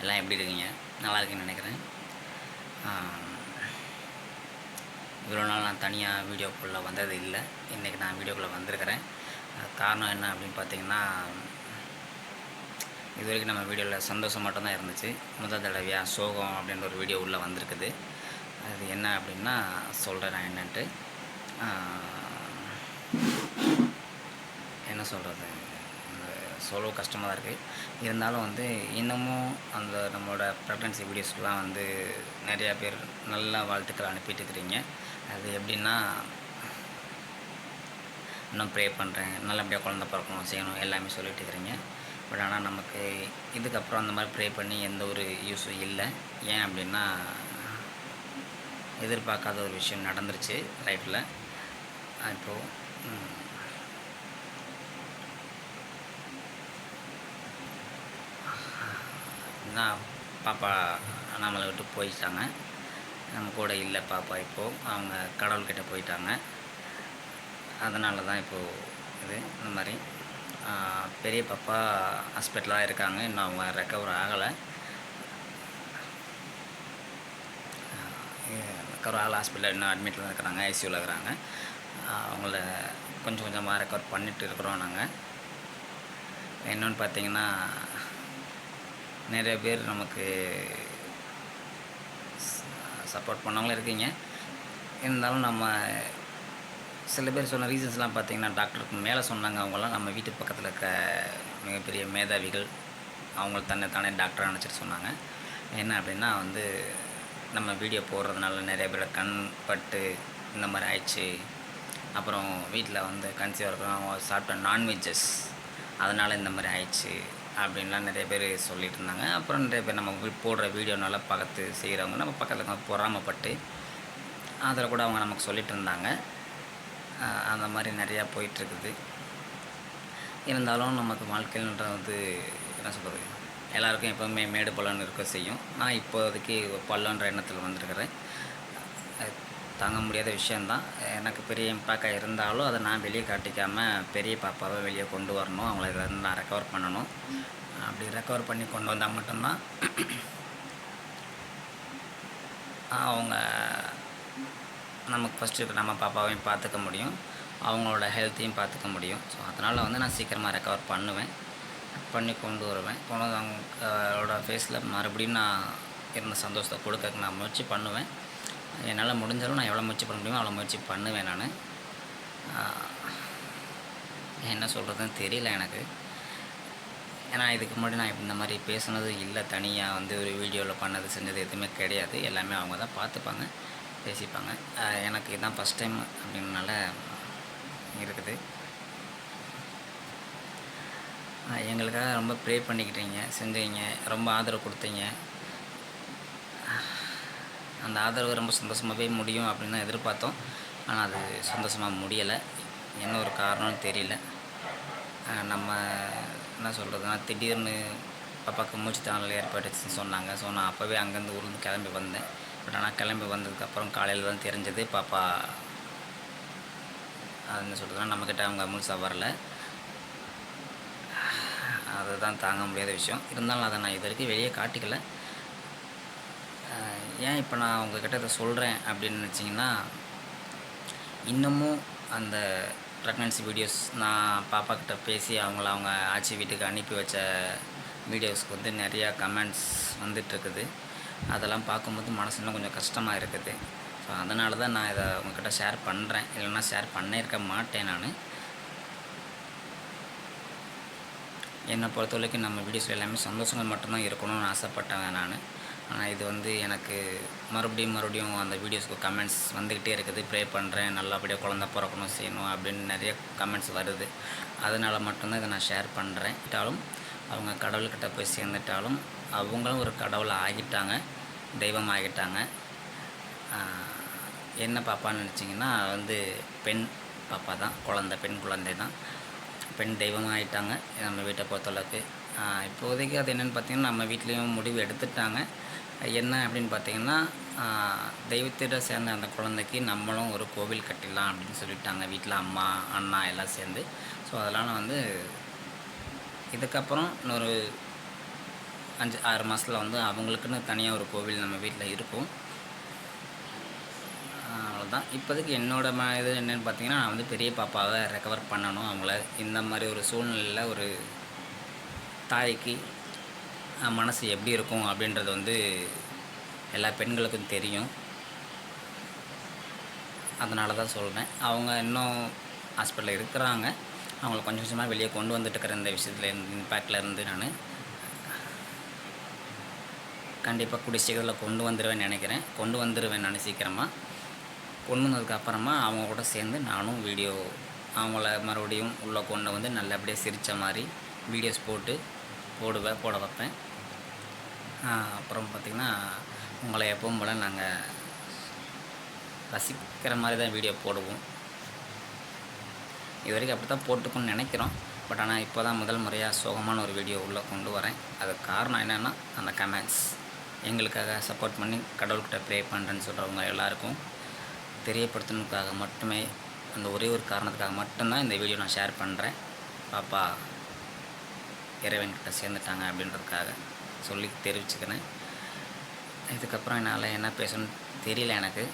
எல்லாம் எப்படி இருக்கீங்க? நல்லா இருக்குன்னு நினைக்கிறேன். இவ்வளோ நாள் நான் தனியாக வீடியோக்குள்ளே வந்தது இல்லை. இன்றைக்கி நான் வீடியோக்குள்ளே வந்திருக்கிறேன். அது காரணம் என்ன அப்படின்னு பார்த்தீங்கன்னா இது வரைக்கும் நம்ம வீடியோவில் சந்தோஷம் மட்டும்தான் இருந்துச்சு. முதல் தடவையாக சோகம் அப்படின்ற ஒரு வீடியோ உள்ளே வந்திருக்குது. அது என்ன அப்படின்னா சொல்கிறேன் நான் என்னன்ட்டு. என்ன சொல்கிறது சொல்ல கஷ்டமாக தான் இருக்குது இருந்தாலும் வந்து இன்னமும் அந்த நம்மளோட ப்ரெக்னன்சி வீடியோஸ்லாம் வந்து நிறையா பேர் நல்ல வாழ்த்துக்கள் அனுப்பிட்டு இருக்கிறீங்க அது எப்படின்னா இன்னும் ப்ரே பண்ணுறேன் நல்லபடியாக குழந்த பிறக்கணும் செய்யணும் எல்லாமே சொல்லிட்டு இருக்கிறீங்க பட் ஆனால் நமக்கு இதுக்கப்புறம் அந்த மாதிரி ப்ரே பண்ணி எந்த ஒரு யூஸும் இல்லை. ஏன் அப்படின்னா எதிர்பார்க்காத ஒரு விஷயம் நடந்துருச்சு லைஃப்பில் இப்போது நான் பாப்பா நம்மளை விட்டு போயிட்டாங்க. நம்ம கூட இல்லை பாப்பா இப்போது அவங்க கடவுள்கிட்ட போயிட்டாங்க. அதனால தான் இப்போது இது இந்த மாதிரி. பெரிய பாப்பா ஹாஸ்பிட்டலாக இருக்காங்க. இன்னும் அவங்க ரெக்கவர் ஆகலை. ரெக்கவர் ஆகலை. ஹாஸ்பிட்டலில் இன்னும் அட்மிட்டில் இருக்கிறாங்க. ஐசியூவில் இருக்கிறாங்க. அவங்கள கொஞ்சம் கொஞ்சமாக ரெக்கவர் பண்ணிட்டு இருக்கிறோம் நாங்கள் இன்னொன்று பார்த்தீங்கன்னா நிறைய பேர் நமக்கு சப்போர்ட் பண்ணவங்களும் இருக்கீங்க. இருந்தாலும் நம்ம சில பேர் சொன்ன ரீசன்ஸ்லாம் பார்த்திங்கன்னா டாக்டருக்கு மேலே சொன்னாங்க அவங்களாம் நம்ம வீட்டு பக்கத்தில் இருக்க மிகப்பெரிய மேதாவிகள் அவங்க தன்னை தானே டாக்டராக நினச்சிட்டு சொன்னாங்க. என்ன அப்படின்னா வந்து நம்ம வீடியோ போடுறதுனால நிறைய பேர் கண் பட்டு இந்த மாதிரி ஆயிடுச்சு. அப்புறம் வீட்டில் வந்து கன்சீவ் இருக்கிறவங்க சாப்பிட்ட நான்வெஜ்ஜஸ் அதனால் இந்த மாதிரி ஆயிடுச்சு. அப்படின்லாம் நிறைய பேர் சொல்லிட்டு இருந்தாங்க அப்புறம் நிறைய பேர் நம்ம போடுற வீடியோ நல்லா பார்த்து செய்கிறவங்க நம்ம பக்கத்தில் பொறாமப்பட்டு அதில் கூட அவங்க நமக்கு சொல்லிட்டு இருந்தாங்க அந்த மாதிரி நிறையா போயிட்டுருக்குது. இருந்தாலும் நமக்கு வாழ்க்கைன்ற வந்து என்ன சொல்கிறது எல்லாருக்கும் எப்போவுமே மேடு பள்ளம்னு இருக்க செய்யும். நான் இப்போதைக்கு பள்ளன்ற எண்ணத்தில் வந்திருக்கிறேன். தாங்க முடியாத விஷயந்தான். எனக்கு பெரிய இம்பேக்டாக இருந்தாலும் அதை நான் வெளியே காட்டிக்காமல் பெரிய பாப்பாவை வெளியே கொண்டு வரணும். அவங்கள இதில் நான் ரெக்கவர் பண்ணணும். அப்படி ரெக்கவர் பண்ணி கொண்டு வந்தால் மட்டும்தான் அவங்க நமக்கு ஃபஸ்ட்டு நம்ம பாப்பாவையும் பார்த்துக்க முடியும். அவங்களோட ஹெல்த்தையும் பார்த்துக்க முடியும். ஸோ அதனால் வந்து நான் சீக்கிரமாக ரெக்கவர் பண்ணுவேன். பண்ணி கொண்டு வருவேன். கொண்டு வந்து அவங்களோட ஃபேஸில் மறுபடியும் நான் இருந்த சந்தோஷத்தை கொடுக்க நான் முயற்சி பண்ணுவேன். என்னால் முடிஞ்சாலும் நான் எவ்வளோ முயற்சி பண்ண முடியுமோ அவ்வளோ முயற்சி பண்ணுவேன் நான். என்ன சொல்கிறதுன்னு தெரியல எனக்கு. ஏன்னா இதுக்கு முன்னாடி நான் இந்த மாதிரி பேசுனது இல்லை. தனியாக வந்து ஒரு வீடியோவில் பண்ணது செஞ்சது எதுவுமே கிடையாது. எல்லாமே அவங்க தான் பார்த்துப்பாங்க பேசிப்பாங்க. எனக்கு இதுதான் ஃபஸ்ட் டைம் அப்படின்னால இருக்குது. எங்களுக்காக ரொம்ப ப்ரே பண்ணிக்கிட்டீங்க செஞ்சீங்க ரொம்ப ஆதரவு கொடுத்தீங்க. அந்த ஆதரவு ரொம்ப சந்தோஷமாகவே முடியும் அப்படின்னு தான் எதிர்பார்த்தோம். ஆனால் அது சந்தோஷமாக முடியலை. என்ன ஒரு காரணம்னு தெரியல. நம்ம என்ன சொல்கிறதுனா திடீர்னு பாப்பாவுக்கு மூச்சு திணறல் ஏற்பட்டுச்சுன்னு சொன்னாங்க. ஸோ நான் அப்போவே அங்கேருந்து ஊர்லேருந்து கிளம்பி வந்தேன். பட் ஆனால் கிளம்பி வந்ததுக்கப்புறம் காலையில் தான் தெரிஞ்சது. பாப்பா அது என்ன சொல்கிறதுனா நம்மக்கிட்ட அவங்க முழுசாக வரல. அதுதான் தாங்க முடியாத விஷயம். இருந்தாலும் அதை நான் இது வரைக்கும் வெளியே காட்டிக்கல. ஏன் இப்போ நான் உங்ககிட்ட இதை சொல்கிறேன் அப்படின்னு நினச்சிங்கன்னா இன்னமும் அந்த ப்ரெக்னன்சி வீடியோஸ் நான் பாப்பாக்கிட்ட பேசி அவங்கள அவங்க ஆட்சி வீட்டுக்கு அனுப்பி வச்ச வீடியோஸ்க்கு வந்து நிறையா கமெண்ட்ஸ் வந்துட்டுருக்குது அதெல்லாம் பார்க்கும்போது மனசு இன்னும் கொஞ்சம் கஷ்டமாக இருக்குது. ஸோ அதனால தான் நான் இதை உங்ககிட்ட ஷேர் பண்ணுறேன் இல்லைன்னா ஷேர் பண்ணியிருக்க மாட்டேன் நான். என்னை பொறுத்த வரைக்கும் நம்ம வீடியோஸில் எல்லாமே சந்தோஷங்கள் மட்டும்தான் இருக்கணும்னு ஆசைப்பட்டேன் நான். ஆனால் இது வந்து எனக்கு மறுபடியும் மறுபடியும் அந்த வீடியோஸ்க்கு கமெண்ட்ஸ் வந்துக்கிட்டே இருக்குது. ப்ரே பண்ணுறேன் நல்லபடியாக குழந்த பிறக்கணும் செய்யணும் அப்படின்னு நிறைய கமெண்ட்ஸ் வருது. அதனால் மட்டும்தான் இதை நான் ஷேர் பண்ணுறேன்ட்டாலும் அவங்க கடவுள்கிட்ட போய் சேர்ந்துட்டாலும் அவங்களும் ஒரு கடவுள் ஆகிட்டாங்க தெய்வம் ஆகிட்டாங்க. என்ன பாப்பான்னு நினச்சிங்கன்னா வந்து பெண் பாப்பா தான் குழந்த பெண் குழந்தை தான். பெண் தெய்வமாக ஆகிட்டாங்க நம்ம வீட்டை பொறுத்தளவுக்கு. இப்போதைக்கு அது என்னென்னு பார்த்திங்கன்னா நம்ம வீட்லேயும் முடிவு எடுத்துட்டாங்க. என்ன அப்படின்னு பார்த்தீங்கன்னா தெய்வத்திட சேர்ந்த அந்த குழந்தைக்கு நம்மளும் ஒரு கோவில் கட்டிடலாம் அப்படின்னு சொல்லிட்டாங்க வீட்டில் அம்மா அண்ணா எல்லாம் சேர்ந்து. ஸோ அதெல்லாம் வந்து இதுக்கப்புறம் இன்னொரு அஞ்சு ஆறு மாதத்தில் வந்து அவங்களுக்குன்னு தனியாக ஒரு கோவில் நம்ம வீட்டில் இருக்கும். அவ்வளோதான் இப்போதைக்கு என்னோட ம இது என்னென்னு பார்த்தீங்கன்னா நான் வந்து பெரிய பாப்பாவை ரெக்கவர் பண்ணணும். அவங்கள இந்த மாதிரி ஒரு சூழ்நிலையில் ஒரு தாய்க்கு மனசு எப்படி இருக்கும் அப்படின்றது வந்து எல்லா பெண்களுக்கும் தெரியும். அதனால தான் சொல்கிறேன் அவங்க இன்னும் ஹாஸ்பிட்டலில் இருக்கிறாங்க. அவங்கள கொஞ்சம் கொஞ்சமாக வெளியே கொண்டு வந்துட்டுருக்கிற இந்த விஷயத்தில் இருந்து இம்பேக்டில் இருந்து நான் கண்டிப்பாக கூடிய சீக்கிரத்தில் கொண்டு வந்துடுவேன் நினைக்கிறேன். கொண்டு வந்துடுவேன் நான் சீக்கிரமாக கொண்டு வந்ததுக்கப்புறமா அவங்க கூட சேர்ந்து நானும் வீடியோ அவங்கள மறுபடியும் உள்ளே கொண்டு வந்து நல்லபடியாக சிரித்த மாதிரி வீடியோஸ் போட்டு போடுவேன் போட வைப்பேன். அப்புறம் பார்த்திங்கன்னா உங்களை எப்பவும் போல் நாங்கள் ரசிக்கிற மாதிரி தான் வீடியோ போடுவோம். இது வரைக்கும் அப்படி தான் போட்டுக்கணும்னு நினைக்கிறோம். பட் ஆனால் இப்போ தான் முதல் முறையாக சோகமான ஒரு வீடியோ உள்ளே கொண்டு வரேன். அதுக்கு காரணம் என்னென்னா அந்த கமெண்ட்ஸ் எங்களுக்காக சப்போர்ட் பண்ணி கடவுள்கிட்ட ப்ரே பண்ணுறேன்னு சொல்கிறவங்க எல்லாருக்கும் தெரியப்படுத்தணுக்காக மட்டுமே அந்த ஒரே ஒரு காரணத்துக்காக மட்டும்தான் இந்த வீடியோ நான் ஷேர் பண்ணுறேன் பாப்பா இறைவன்கிட்ட சேர்ந்துட்டாங்க அப்படின்றதுக்காக. சொல்லி தெரிவிச்சுக்கிறேன். இதுக்கப்புறம் என்னால் என்ன பேசணும்னு தெரியல எனக்கு.